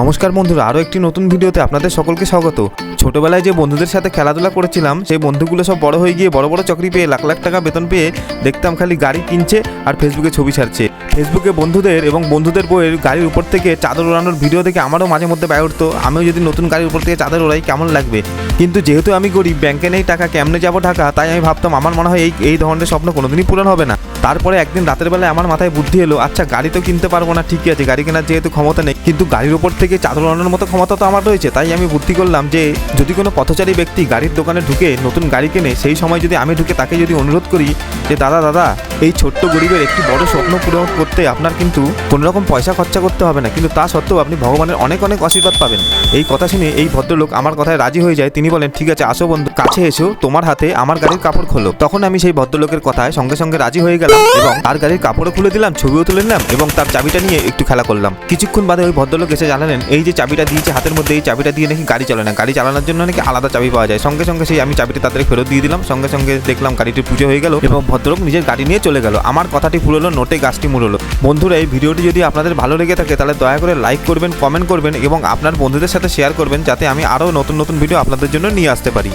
নমস্কার বন্ধুরা, আরও একটি নতুন ভিডিওতে আপনাদের সকলকে স্বাগত। ছোটবেলায় যে বন্ধুদের সাথে খেলাধুলা করেছিলাম, সেই বন্ধুগুলো সব বড় হয়ে গিয়ে বড় বড় চাকরি পেয়ে লাখ লাখ টাকা বেতন পেয়ে দেখতাম খালি গাড়ি কিনছে আর ফেসবুকে ছবি ছাড়ছে। ফেসবুকে বন্ধুদের এবং বন্ধুদের বইয়ের গাড়ির উপর থেকে চাদর ওড়ানোর ভিডিও দেখে আমারও মাঝে মধ্যে পায়ে উঠতো, আমিও যদি নতুন গাড়ির উপর থেকে চাদর ওড়াই কেমন লাগবে? কিন্তু যেহেতু আমি গরিব, ব্যাংকে নেই টাকা, কেমনে যাব ঢাকা? তাই আমি ভাবতাম আমার মনে হয় এই এই ধরনের স্বপ্ন কোনোদিনই পূরণ হবে না। তারপরে একদিন রাতের বেলায় আমার মাথায় বুদ্ধি এলো আচ্ছা গাড়ি তো কিনতে পারব না, ঠিকই আছে, গাড়ি কেনার যেহেতু ক্ষমতা নেই, কিন্তু গাড়ির উপর থেকে চাদর ওড়ানোর মতো ক্ষমতা তো আমার রয়েছে, তাই আমি বুদ্ধি করলাম যে যদি কোনো পথচারী ব্যক্তি গাড়ির দোকানে ঢুকে নতুন গাড়ি কেনে, সেই সময় যদি আমি ঢুকে তাকে যদি অনুরোধ করি যে, দাদা দাদা এই ছোট্ট গরিবের একটি বড় স্বপ্ন পূরণ করতে আপনার কিন্তু কোনো রকম পয়সা খরচা করতে হবে না। কিন্তু তা সত্ত্বেও আপনি ভগবানের অনেক অনেক আশীর্বাদ পাবেন। এই কথা শুনে এই ভদ্রলোক আমার কথায় রাজি হয়ে যায়। তিনি বলেন, ঠিক আছে, আসো বন্ধু, কাছে এসো, তোমার হাতে আমার গাড়ির কাপড় খোলো। তখন আমি সেই ভদ্রলোকের কথায় সঙ্গে সঙ্গে রাজি হয়ে গেলাম এবং তার গাড়ির কাপড়ও খুলে দিলাম, ছবিও তুলে নিলাম এবং তার চাবিটা নিয়ে একটু খেলা করলাম। কিছুক্ষণ বাদে ওই ভদ্রলোক এসে জানালেন, এই যে চাবিটা দিয়েছে হাতের মধ্যে, এই চাবিটা দিয়ে নাকি গাড়ি চলে না। গাড়ি চালানোর জন্য নাকি আলাদা চাবি পাওয়া যায়? সঙ্গে সঙ্গে সেই আমি চাবিটা তাদের ফেরত দিয়ে দিলাম। সঙ্গে সঙ্গে দেখলাম গাড়িটির পুজো হয়ে গেল এবং ভদ্রলোক নিজের গাড়ি নিয়ে চলে গেল। আমার কথাটি ফুরলো নোটে গাছটি মুড়লো বন্ধুরা, এই ভিডিওটি যদি আপনাদের ভালো লেগে থাকে, তাহলে দয়া করে লাইক করবেন, কমেন্ট করবেন এবং আপনার বন্ধুদের সাথে শেয়ার করবেন, যাতে আমি আরও নতুন নতুন ভিডিও আপনাদের জন্য নিয়ে আসতে পারি।